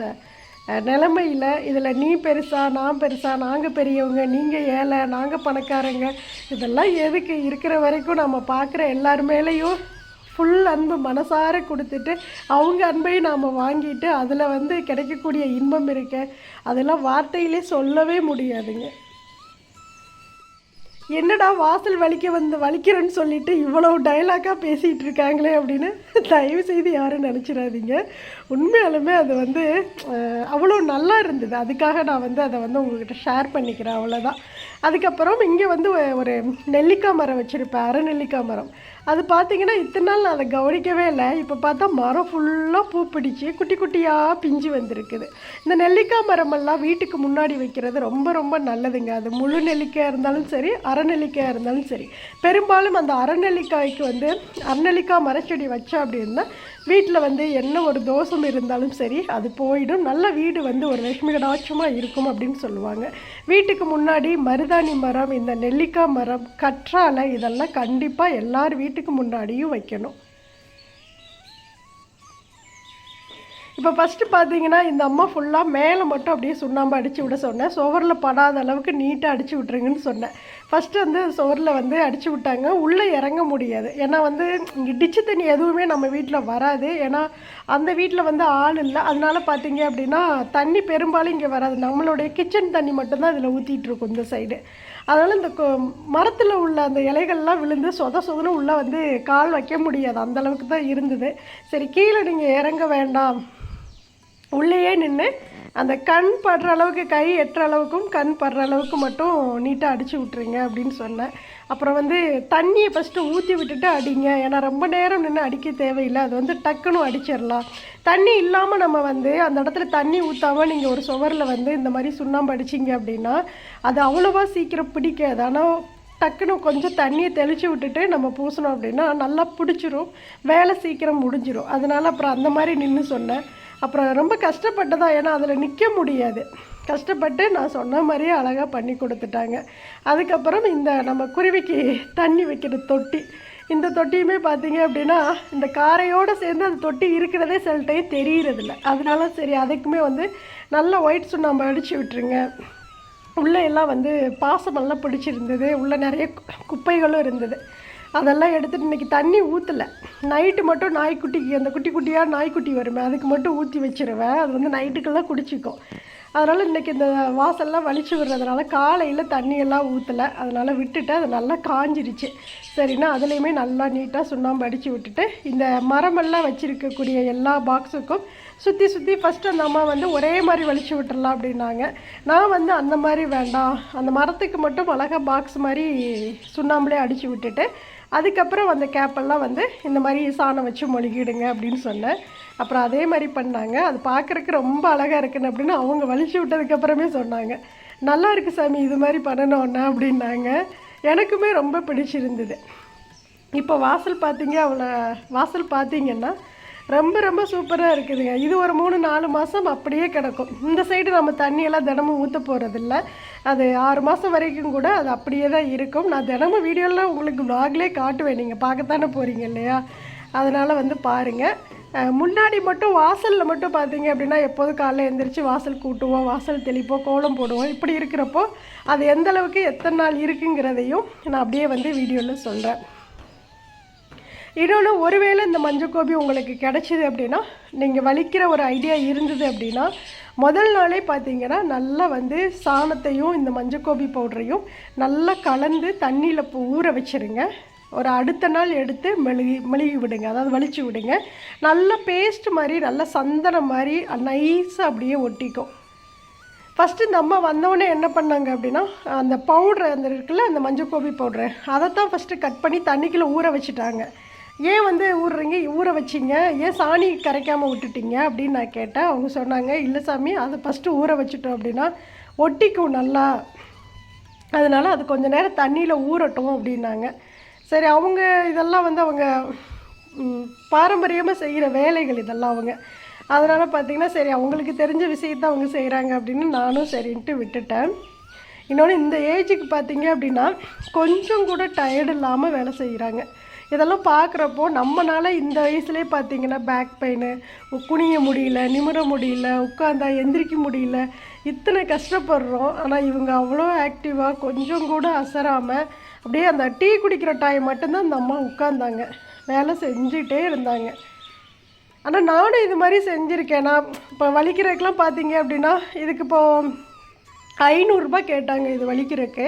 நிலைமையில் இதில் நீ பெருசா நான் பெருசா நாங்கள் பெரியவங்க நீங்கள் ஏழை நாங்கள் பணக்காரங்க இதெல்லாம் எதுக்கு? இருக்கிற வரைக்கும் நம்ம பார்க்குற எல்லார் மேலேயும் ஃபுல் அன்பு மனசார கொடுத்துட்டு அவங்க அன்பையும் நாம் வாங்கிட்டு அதில் வந்து கிடைக்கக்கூடிய இன்பம் இருக்க அதெல்லாம் வார்த்தையிலே சொல்லவே முடியாதுங்க. என்னடா வாசல் வலிக்க வந்து வலிக்கிறேன்னு சொல்லிட்டு இவ்வளவு டைலாக்காக பேசிகிட்டு இருக்காங்களே அப்படின்னு தயவு செய்து யாரும் நினச்சிடாதீங்க. உண்மையாலுமே அது வந்து அவ்வளோ நல்லா இருந்தது. அதுக்காக நான் வந்து அதை வந்து உங்ககிட்ட ஷேர் பண்ணிக்கிறேன் அவ்வளோதான் அதுக்கப்புறம் இங்கே வந்து ஒரு நெல்லிக்காய் மரம் வச்சுருப்பேன் அரை நெல்லிக்காய் மரம். அது பார்த்தீங்கன்னா இத்தனை நாள் நான் அதை கவனிக்கவே இல்லை. இப்போ பார்த்தா மரம் ஃபுல்லாக பூ பிடிச்சி குட்டி குட்டியாக பிஞ்சு வந்திருக்குது. இந்த நெல்லிக்காய் மரமெல்லாம் வீட்டுக்கு முன்னாடி வைக்கிறது ரொம்ப ரொம்ப நல்லதுங்க. அது முழு நெல்லிக்காய் இருந்தாலும் சரி அரை இருந்தாலும் சரி. பெரும்பாலும் அந்த அறநெல்லிக்காய்க்கு வந்து அரைநெல்லிக்காய் மரச்செடி வச்சா அப்படின்னா வீட்டில் வந்து என்ன ஒரு தோஷம் இருந்தாலும் சரி அது போயிடும். நல்ல வீடு வந்து ஒரு லட்சுமி கடாட்சமாக இருக்கும் அப்படின்னு சொல்லுவாங்க. வீட்டுக்கு முன்னாடி மருதாணி மரம் இந்த நெல்லிக்காய் மரம் கற்றாழை இதெல்லாம் கண்டிப்பாக எல்லார் வீட்டுக்கு முன்னாடியும் வைக்கணும். இப்போ ஃபஸ்ட்டு பார்த்தீங்கன்னா இந்த அம்மா ஃபுல்லாக மேலே மட்டும் அப்படியே சுண்ணாம்பு அடித்து விட சொன்னேன். சுவரில் படாத அளவுக்கு நீட்டாக அடித்து விட்ருங்கன்னு சொன்னேன். ஃபஸ்ட்டு வந்து சுவரில் வந்து அடித்து விட்டாங்க. உள்ளே இறங்க முடியாது. ஏன்னா வந்து இங்கே டிச்சு தண்ணி எதுவுமே நம்ம வீட்டில் வராது. ஏன்னா அந்த வீட்டில் வந்து ஆள் இல்லை. அதனால பார்த்தீங்க அப்படின்னா தண்ணி பெரும்பாலும் இங்கே வராது. நம்மளுடைய கிச்சன் தண்ணி மட்டும்தான் இதில் ஊற்றிட்டுருக்கும் இந்த சைடு அதனால் இந்த மரத்தில் உள்ள அந்த இலைகள்லாம் விழுந்து சொத சொதனு உள்ளே வந்து கால் வைக்க முடியாது. அந்தளவுக்கு தான் இருந்தது. சரி கீழே நீங்கள் இறங்க வேண்டாம். உள்ளேயே நின்று அந்த கண் படுற அளவுக்கு கை எட்டுற அளவுக்கும் கண் படுற அளவுக்கு மட்டும் நீட்டாக அடித்து விட்ருங்க அப்படின்னு சொன்னேன். அப்புறம் வந்து தண்ணியை ஃபஸ்ட்டு ஊற்றி விட்டுட்டு அடிங்க. ஏன்னா ரொம்ப நேரம் நின்று அடிக்க தேவையில்லை. அது வந்து டக்குன்னு அடிச்சிடலாம். தண்ணி இல்லாமல் நம்ம வந்து அந்த இடத்துல தண்ணி ஊற்றாமல் நீங்கள் ஒரு சுவரில் வந்து இந்த மாதிரி சுண்ணாம்பு அடிச்சிங்க அப்படின்னா அது அவ்வளோவா சீக்கிரம் பிடிக்காது. ஆனால் டக்குன்னு கொஞ்சம் தண்ணியை தெளித்து விட்டுட்டு நம்ம பூசணும் அப்படின்னா நல்லா பிடிச்சிரும். வேலை சீக்கிரம் முடிஞ்சிடும் அதனால அப்புறம் அந்த மாதிரி நின்று சொன்னேன். அப்புறம் ரொம்ப கஷ்டப்பட்டதா ஏன்னா அதில் நிற்க முடியாது. கஷ்டப்பட்டு நான் சொன்ன மாதிரியே அழகாக பண்ணி கொடுத்துட்டாங்க. அதுக்கப்புறம் இந்த நம்ம குருவிக்கு தண்ணி வைக்கிற தொட்டி. இந்த தொட்டியுமே பார்த்தீங்க அப்படின்னா இந்த காரையோடு சேர்ந்து அந்த தொட்டி இருக்கிறதே சில டைம் தெரியறதில்ல. அதனால சரி அதுக்குமே வந்து நல்ல ஒயிட் சுண்ணாம்பு அடித்து விட்டுருங்க. உள்ளே எல்லாம் வந்து பாசமெல்லாம் பிடிச்சிருந்தது. உள்ளே நிறைய கு- குப்பைகளும் இருந்தது. அதெல்லாம் எடுத்துகிட்டு இன்னைக்கு தண்ணி ஊற்றலை நைட்டு மட்டும் நாய்க்குட்டிக்கு அந்த குட்டி குட்டியாக நாய்க்குட்டி வருமே அதுக்கு மட்டும் ஊற்றி வச்சிருவேன். அது வந்து நைட்டுக்கெல்லாம் குடிச்சிக்கும். அதனால் இன்றைக்கி இந்த வாசல்லாம் வலிச்சு விடுறதுனால காலையில் தண்ணியெல்லாம் ஊற்றலை அதனால் விட்டுட்டு அது நல்லா காஞ்சிருச்சு. சரின்னா அதுலேயுமே நல்லா நீட்டாக சுண்ணாம்பு அடித்து விட்டுட்டு இந்த மரமெல்லாம் வச்சுருக்கக்கூடிய எல்லா பாக்ஸுக்கும் சுற்றி சுற்றி ஃபஸ்ட்டு அந்த அம்மா வந்து ஒரே மாதிரி வலிச்சு விட்டுடலாம் அப்படின்னாங்க. நான் வந்து அந்த மாதிரி வேண்டாம். அந்த மரத்துக்கு மட்டும் அழகாக பாக்ஸ் மாதிரி சுண்ணாம்புலே அடித்து விட்டுட்டு அதுக்கப்புறம் அந்த கேப்பெல்லாம் வந்து இந்த மாதிரி சாணம் வச்சு மொழிகிடுங்க அப்படின்னு சொன்னேன். அப்புறம் அதே மாதிரி பண்ணாங்க. அது பார்க்குறக்கு ரொம்ப அழகாக இருக்குன்னு அப்படின்னு அவங்க வலிச்சு விட்டதுக்கப்புறமே சொன்னாங்க. நல்லா இருக்குது சாமி இது மாதிரி பண்ணணும்னா அப்படின்னாங்க. எனக்குமே ரொம்ப பிடிச்சிருந்தது. இப்போ வாசல் பார்த்தீங்க அவ்வளோ வாசல் பார்த்தீங்கன்னா ரொம்ப ரொம்ப சூப்பராக இருக்குதுங்க. இது ஒரு மூணு நாலு மாதம் அப்படியே கிடக்கும். இந்த சைடு நம்ம தண்ணியெல்லாம் தினமும் ஊற்ற போகிறதில்ல அது ஆறு மாதம் வரைக்கும் கூட அது அப்படியே தான் இருக்கும். நான் தினமும் வீடியோலாம் உங்களுக்கு vlogலயே காட்டுவேன். நீங்கள் பார்க்கத்தானே போகிறீங்க இல்லையா? அதனால் வந்து பாருங்கள் முன்னாடி மட்டும் வாசலில் மட்டும் பார்த்தீங்க அப்படின்னா எப்போதும் காலைல எந்திரிச்சு வாசல் கூட்டுவோம் வாசல் தெளிப்போம் கோலம் போடுவோம். இப்படி இருக்கிறப்போ அது எந்த அளவுக்கு எத்தனை நாள் இருக்குங்கிறதையும் நான் அப்படியே வந்து வீடியோவில் சொல்கிறேன் இன்னொன்று ஒருவேளை இந்த மஞ்சக்கோபி உங்களுக்கு கிடைச்சிது அப்படின்னா நீங்கள் வலிக்கிற ஒரு ஐடியா இருந்தது அப்படின்னா முதல் நாளே பார்த்தீங்கன்னா நல்லா வந்து சாணத்தையும் இந்த மஞ்சக்கோபி பவுடரையும் நல்லா கலந்து தண்ணியில் ஊற வச்சிருங்க. ஒரு அடுத்த நாள் எடுத்து மெழுகி மெழுகி விடுங்க. அதாவது வலிச்சு விடுங்க. நல்ல பேஸ்ட் மாதிரி நல்ல சந்தனம் மாதிரி நைஸாக அப்படியே ஒட்டிக்கும். ஃபஸ்ட்டு இந்த அம்மா வந்தவொடனே என்ன பண்ணாங்க அப்படின்னா அந்த பவுட்ரு அந்த இருக்குல்ல அந்த மஞ்சள் கோபி பவுட்ரு அதை தான் ஃபஸ்ட்டு கட் பண்ணி தண்ணிக்குள்ளே ஊற வச்சுட்டாங்க. ஏன் வந்து ஊறுறீங்க? ஊற வச்சிங்க. ஏன் சாணி கரைக்காமல் விட்டுட்டீங்க? அப்படின்னு நான் கேட்டேன். அவங்க சொன்னாங்க இல்லை சாமி அதை ஃபஸ்ட்டு ஊற வச்சுட்டோம் அப்படின்னா ஒட்டிக்கும் நல்லா. அதனால் அது கொஞ்சம் நேரம் தண்ணியில் ஊறட்டும் அப்படின்னாங்க. சரி அவங்க இதெல்லாம் வந்து அவங்க பாரம்பரியமாக செய்கிற வேலைகள் இதெல்லாம் அவங்க. அதனால் பார்த்தீங்கன்னா சரி அவங்களுக்கு தெரிஞ்ச விஷயத்தை அவங்க செய்கிறாங்க அப்படின்னு நானும் சரின்ட்டு விட்டுட்டேன். இன்னொன்று இந்த ஏஜுக்கு பார்த்தீங்க அப்படின்னா கொஞ்சம் கூட டயர்டு இல்லாமல் வேலை செய்கிறாங்க இதெல்லாம் பார்க்குறப்போ நம்மனால இந்த வயசுலேயே பார்த்தீங்கன்னா பேக் பெயின் குனிய முடியல நிமிர முடியல உட்காந்தா எந்திரிக்க முடியல இத்தனை கஷ்டப்படுறோம். ஆனால் இவங்க அவ்வளோ ஆக்டிவாக கொஞ்சம் கூட அசராமல் அப்படியே அந்த டீ குடிக்கிற டைம் மட்டும்தான் அந்த அம்மா உட்காந்தாங்க வேலை செஞ்சுட்டே இருந்தாங்க. ஆனால் நானும் இது மாதிரி செஞ்சுருக்கேன். நான் இப்போ வலிக்கிறதுக்கெலாம் பார்த்தீங்க அப்படின்னா இதுக்கு இப்போ ஐநூறுரூபா கேட்டாங்க இது வலிக்கிறதுக்கு.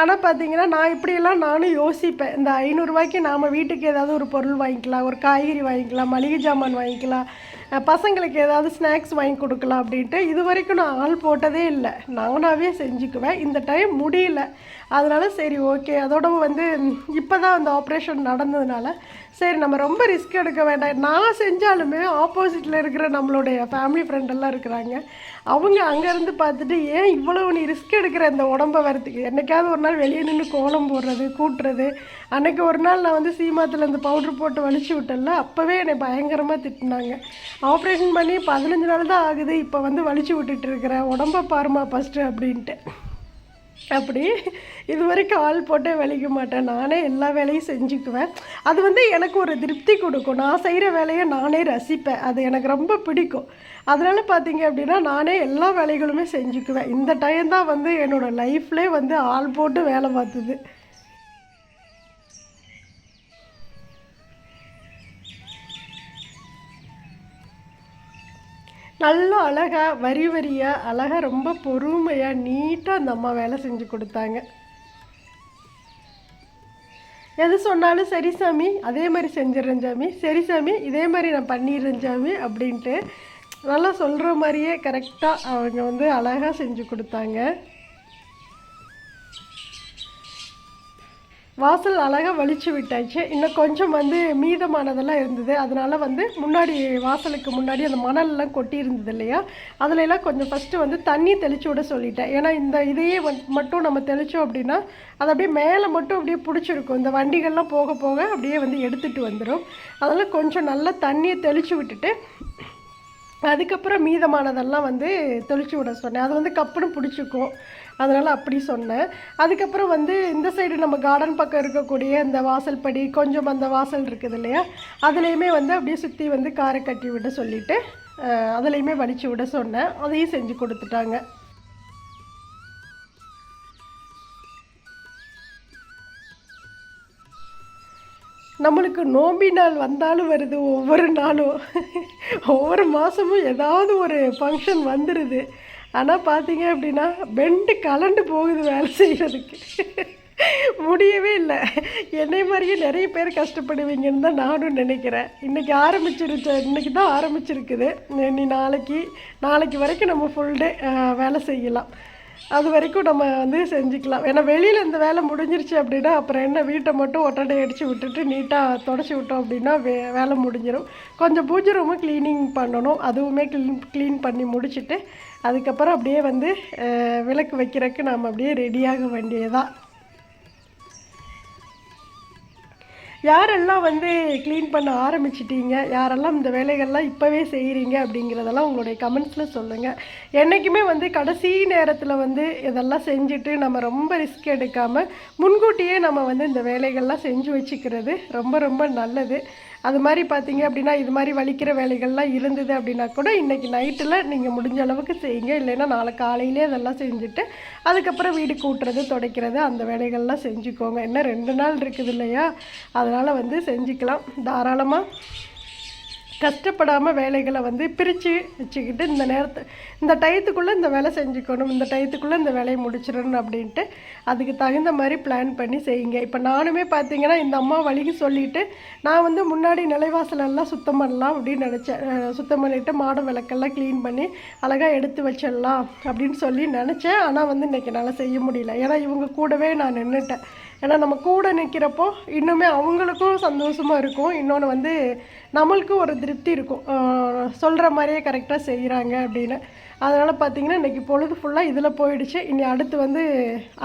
ஆனால் பார்த்தீங்கன்னா நான் இப்படியெல்லாம் நானும் யோசிப்பேன். இந்த ஐநூறுரூவாய்க்கு நாம் வீட்டுக்கு ஏதாவது ஒரு பொருள் வாங்கிக்கலாம் ஒரு காய்கறி வாங்கிக்கலாம் மளிகை ஜாமான் வாங்கிக்கலாம் பசங்களுக்கு ஏதாவது ஸ்நாக்ஸ் வாங்கி கொடுக்கலாம் அப்படின்ட்டு இது வரைக்கும் நான் ஆள் போட்டதே இல்லை. நானாகவே செஞ்சுக்குவேன். இந்த டைம் முடியல. அதனால சரி ஓகே அதோட வந்து இப்போ தான் அந்த ஆப்ரேஷன் நடந்ததுனால சரி நம்ம ரொம்ப ரிஸ்க் எடுக்க வேண்டாம். நான் செஞ்சாலுமே ஆப்போசிட்டில் இருக்கிற நம்மளுடைய ஃபேமிலி ஃப்ரெண்டெல்லாம் இருக்கிறாங்க. அவங்க அங்கேருந்து பார்த்துட்டு ஏன் இவ்வளவு நீ ரிஸ்க் எடுக்கிற இந்த உடம்ப வரத்துக்கு என்னைக்காவது ஒரு நாள் வெளியே நின்று கோலம் போடுறது கூட்டுறது. அன்னைக்கு ஒரு நாள் நான் வந்து சீமாத்தில் இந்த பவுட்ரு போட்டு வலிச்சு விட்டல அப்போவே என்னை பயங்கரமாக திட்டினாங்க. ஆப்ரேஷன் பண்ணி பதினஞ்சு நாள் தான் ஆகுது. இப்போ வந்து வலிச்சு விட்டுட்டு இருக்கிற உடம்ப பாருமா ஃபஸ்ட்டு அப்படின்ட்டு. அப்படி இது வரைக்கும் ஆள் போட்டே வலிக்க மாட்டேன். நானே எல்லா வேலையும் செஞ்சுக்குவேன். அது வந்து எனக்கு ஒரு திருப்தி கொடுக்கும். நான் செய்கிற வேலையை நானே ரசிப்பேன். அது எனக்கு ரொம்ப பிடிக்கும். அதனால் பார்த்தீங்க அப்படின்னா நானே எல்லா வேலைகளுமே செஞ்சுக்குவேன். இந்த டைம் தான் வந்து என்னோடய லைஃப்லே வந்து ஆள் போட்டு வேலை பார்த்தது. நல்லா அழகாக வரி வரியாக அழகாக ரொம்ப பொறுமையாக நீட்டாக அந்த அம்மா வேலை செஞ்சு கொடுத்தாங்க. எது சொன்னாலும் சரி சாமி அதே மாதிரி செஞ்சிடறேன் சாமி. சரி சாமி இதே மாதிரி நான் பண்ணிடுறேன் சாமி அப்படின்ட்டு நல்லா சொல்கிற மாதிரியே கரெக்டாக அவங்க வந்து அழகாக செஞ்சு கொடுத்தாங்க. வாசல் அழகாக வலிச்சு விட்டாச்சு. இன்னும் கொஞ்சம் வந்து மீதமானதெல்லாம் இருந்தது. அதனால் வந்து முன்னாடி வாசலுக்கு முன்னாடி அந்த மணல்லாம் கொட்டி இருந்தது இல்லையா? அதிலெல்லாம் கொஞ்சம் ஃபஸ்ட்டு வந்து தண்ணி தெளிச்சு விட சொல்லிட்டேன். ஏன்னா இந்த இதையே மட்டும் நம்ம தெளித்தோம் அப்படின்னா அது அப்படியே மேலே மட்டும் அப்படியே பிடிச்சிருக்கும். இந்த வண்டிகள்லாம் போக போக அப்படியே வந்து எடுத்துகிட்டு வந்துடும் அதனால் கொஞ்சம் நல்லா தண்ணியை தெளித்து விட்டுட்டு அதுக்கப்புறம் மீதமானதெல்லாம் வந்து தெளிச்சு விட சொன்னேன். அது வந்து கப்புன்னு பிடிச்சிக்கும் அதனால் அப்படி சொன்னேன். அதுக்கப்புறம் வந்து இந்த சைடு நம்ம கார்டன் பக்கம் இருக்கக்கூடிய இந்த வாசல் படி கொஞ்சம் அந்த வாசல் இருக்குது இல்லையா? அதுலேயுமே வந்து அப்படியே சுற்றி வந்து காரை கட்டி விட சொல்லிவிட்டு அதுலேயுமே வலிச்சு விட சொன்னேன். அதையும் செஞ்சு கொடுத்துட்டாங்க. நம்மளுக்கு நோம்பி நாள் வந்தாலும் வருது ஒவ்வொரு நாளும். ஒவ்வொரு மாதமும் ஏதாவது ஒரு ஃபங்க்ஷன் வந்துடுது ஆனால் பார்த்தீங்க அப்படின்னா பெண்டு கலண்டு போகுது வேலை செய்கிறதுக்கு முடியவே இல்லை. என்னை மாதிரியே நிறைய பேர் கஷ்டப்படுவீங்கன்னு தான் நானும் நினைக்கிறேன். இன்றைக்கி ஆரம்பிச்சிருச்ச இன்றைக்கி தான் ஆரம்பிச்சிருக்குது. நீ நாளைக்கு நாளைக்கு வரைக்கும் நம்ம ஃபுல் டே வேலை செய்யலாம். அது வரைக்கும் நம்ம வந்து செஞ்சுக்கலாம். ஏன்னா வெளியில் இந்த வேலை முடிஞ்சிருச்சு அப்படின்னா அப்புறம் என்ன வீட்டை மட்டும் ஒட்டடை அடித்து விட்டுட்டு நீட்டாக தொடச்சி விட்டோம் அப்படின்னா வே வேலை முடிஞ்சிடும் கொஞ்சம் பூஜை ரூமும் க்ளீனிங் பண்ணணும். அதுவுமே க்ளீன் க்ளீன் பண்ணி முடிச்சுட்டு அதுக்கப்புறம் அப்படியே வந்து விளக்கு வைக்கிறதுக்கு நாம் அப்படியே ரெடியாக வேண்டியதான் யாரெல்லாம் வந்து க்ளீன் பண்ண ஆரம்பிச்சிட்டீங்க? யாரெல்லாம் இந்த வேலைகள்லாம் இப்போவே செய்கிறீங்க அப்படிங்கிறதெல்லாம் உங்களுடைய கமெண்ட்ஸில் சொல்லுங்கள் என்றைக்குமே வந்து கடைசி நேரத்தில் வந்து இதெல்லாம் செஞ்சுட்டு நம்ம ரொம்ப ரிஸ்க் எடுக்காமல் முன்கூட்டியே நம்ம வந்து இந்த வேலைகள்லாம் செஞ்சு வச்சுக்கிறது ரொம்ப ரொம்ப நல்லது. அது மாதிரி பார்த்தீங்க அப்படின்னா இது மாதிரி வலிக்கிற வேலைகள்லாம் இருந்தது அப்படின்னா கூட இன்றைக்கி நைட்டில் நீங்கள் முடிஞ்ச அளவுக்கு செய்யுங்க. இல்லைன்னா நாளை காலையிலே அதெல்லாம் செஞ்சுட்டு அதுக்கப்புறம் வீடு கூட்டுறது துடைக்கிறது அந்த வேலைகள்லாம் செஞ்சுக்கோங்க. என்ன ரெண்டு நாள் இருக்குது இல்லையா? அதனால் வந்து செஞ்சுக்கலாம். தாராளமாக கஷ்டப்படாமல் வேலைகளை வந்து பிரித்து வச்சுக்கிட்டு இந்த நேரத்தை இந்த டயத்துக்குள்ளே இந்த வேலை செஞ்சுக்கணும் இந்த டயத்துக்குள்ளே இந்த வேலையை முடிச்சிடணும் அப்படின்ட்டு அதுக்கு தகுந்த மாதிரி பிளான் பண்ணி செய்யுங்க. இப்போ நானுமே பார்த்தீங்கன்னா இந்த அம்மா வழிக்கு சொல்லிவிட்டு நான் வந்து முன்னாடி நிலைவாசலெல்லாம் சுத்தம் பண்ணலாம் அப்படின்னு நினச்சேன். சுத்தம் பண்ணிவிட்டு மாட விளக்கெல்லாம் க்ளீன் பண்ணி அழகாக எடுத்து வச்சிடலாம் அப்படின்னு சொல்லி நினச்சேன். ஆனால் வந்து இன்றைக்கி என்னால் செய்ய முடியல. ஏன்னா இவங்க கூடவே நான் நின்றுட்டேன் ஏன்னா நம்ம கூட நிற்கிறப்போ இன்னுமே அவங்களுக்கும் சந்தோஷமாக இருக்கும். இன்னொன்று வந்து நம்மளுக்கும் ஒரு திருப்தி இருக்கும். சொல்கிற மாதிரியே கரெக்டாக செய்கிறாங்க அப்படின்னு. அதனால் பார்த்தீங்கன்னா இன்றைக்கி பொழுது ஃபுல்லாக இதில் போயிடுச்சு. இனி அடுத்து வந்து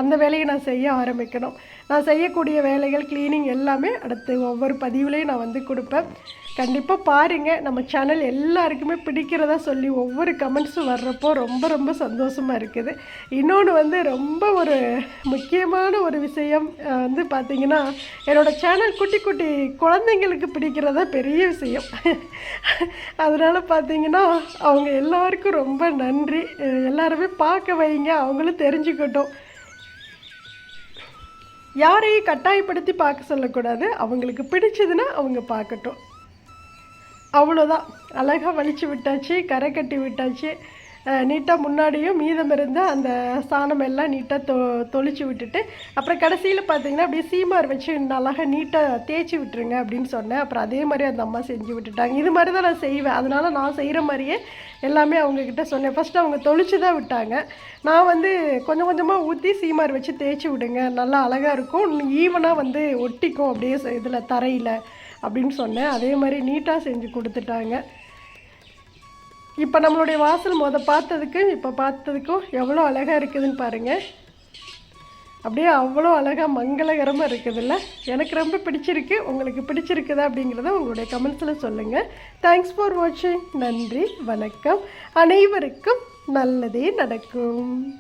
அந்த வேலையை நான் செய்ய ஆரம்பிக்கணும். நான் செய்யக்கூடிய வேலைகள் க்ளீனிங் எல்லாமே அடுத்து ஒவ்வொரு பதிவுலேயும் நான் வந்து கொடுப்பேன். கண்டிப்பாக பாருங்கள் நம்ம சேனல் எல்லாருக்குமே பிடிக்கிறதா சொல்லி ஒவ்வொரு கமெண்ட்ஸும் வர்றப்போ ரொம்ப ரொம்ப சந்தோஷமாக இருக்குது. இன்னொன்று வந்து ரொம்ப ஒரு முக்கியமான ஒரு விஷயம் வந்து பார்த்திங்கன்னா என்னோடய சேனல் குட்டி குட்டி குழந்தைங்களுக்கு பிடிக்கிறதா பெரிய விஷயம். அதனால் பார்த்திங்கன்னா அவங்க எல்லாருக்கும் ரொம்ப நன்றி. எல்லாருமே பார்க்க வைங்க அவங்களும் தெரிஞ்சுக்கட்டும். யாரையும் கட்டாயப்படுத்தி பார்க்க சொல்லக்கூடாது. அவங்களுக்கு பிடிச்சதுன்னா அவங்க பார்க்கட்டும். அவ்வளோதான் அழகாக வலிச்சு விட்டாச்சு கரை கட்டி விட்டாச்சு. நீட்டாக முன்னாடியும் மீதம் இருந்த அந்த சாணம் எல்லாம் நீட்டாக தொ தொளிச்சு விட்டுட்டு அப்புறம் கடைசியில் பார்த்தீங்கன்னா அப்படியே சீமார் வச்சு அழகாக நீட்டாக தேய்ச்சி விட்டுருங்க அப்படின்னு சொன்னேன். அப்புறம் அதே மாதிரி அந்த அம்மா செஞ்சு விட்டுட்டாங்க. இது மாதிரி தான் நான் செய்வேன். அதனால் நான் செய்கிற மாதிரியே எல்லாமே அவங்கக்கிட்ட சொன்னேன். ஃபஸ்ட்டு அவங்க தொளிச்சு தான் விட்டாங்க. நான் வந்து கொஞ்சம் கொஞ்சமாக ஊற்றி சீமார் வச்சு தேய்ச்சி விடுங்க. நல்லா அழகாக இருக்கும். ஈவனாக வந்து ஒட்டிக்கும் அப்படியே இதில் தரையில் அப்படின்னு சொன்னேன். அதே மாதிரி நீட்டாக செஞ்சு கொடுத்துட்டாங்க. இப்போ நம்மளுடைய வாசல் மொதல் பார்த்ததுக்கு இப்போ பார்த்ததுக்கும் எவ்வளோ அழகாக இருக்குதுன்னு பாருங்கள் அப்படியே அவ்வளோ அழகாக மங்களகரமாக இருக்குதுல்ல? எனக்கு ரொம்ப பிடிச்சிருக்கு. உங்களுக்கு பிடிச்சிருக்குதா அப்படிங்கிறத உங்களுடைய கமெண்ட்ஸில் சொல்லுங்கள் தேங்க்ஸ் ஃபார் வாட்சிங் நன்றி வணக்கம். அனைவருக்கும் நல்லதே நடக்கும்.